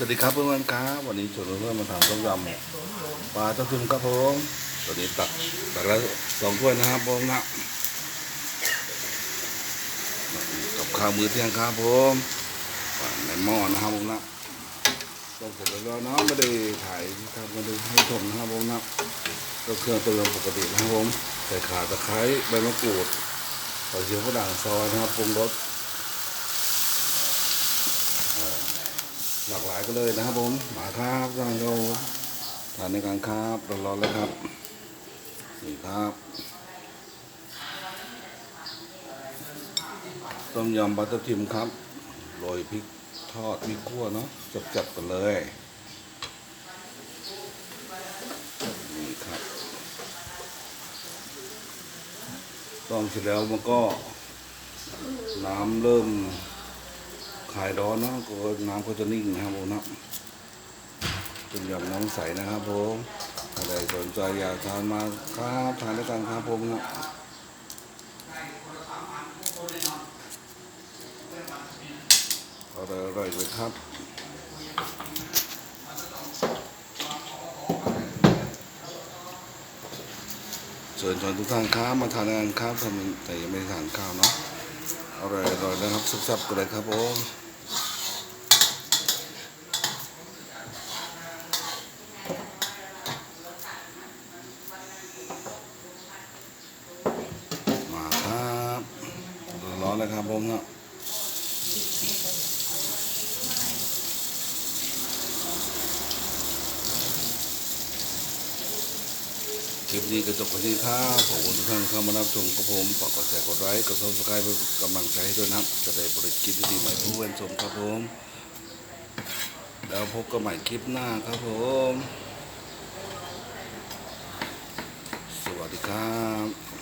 สวัสดีครับเพื่อนๆครับวันนี้ชวนเพื่อนๆมาทำต้มยำปลาทับทิมครับผมตอนนี้ตักตักแล้วสองถ้วยนะครับผมนะกับข้าวมื้อเที่ยงครับผมในหม้อนะครับผมนะต้มเสร็จแล้วเนาะไม่ได้ถ่ายทำมาดูให้ชมนะครับผมนะก็เครื่องเติมปกตินะครับผมใส่ข่าตะไคร้ใบมะกรูดกระเทียมฝรั่งซอยนะครับปรุงรส หลากหลายก็เลยนะครับผมมาครับท่านเราทานในการครับร้อนๆแล้วครับนี่ครับต้มยำบัตเตอร์ทิมครับโรยพริกทอดพริกขั่วเนาะจับๆกันเลยนี่ครับต้มเสร็จแล้วมันก็น้ำเริ่ม ขายร้อนเนาะก็น้ำก็จะนิ่งนะครับผมนะเป็นหยำน้ำใสนะครับผมอะไรสนใจอยากทานมาครับทานด้วยกันครับผมนะอร่อยอร่อยเลยครับเชิญชวนทุกท่านครับมาทานกันครับทำแต่ยังไม่ได้ทานข้าวเนาะอร่อยอร่อยนะครับซับๆกันเลยครับผมมาครับร้อนๆ เลยครับผมนะคลิปนี้ก็จบไปที่ครับขอบคุณทุกท่านเข้ามารับชมครับผมฝากกดแชร์กดไลค์กดซับสไครป์เป็นกำลังใจให้ด้วยนะครับ จะได้บริกิจที่ดีใหม่ผู้เว้นชมครับผม แล้วพบกันใหม่คลิปหน้าครับผม สวัสดีครับ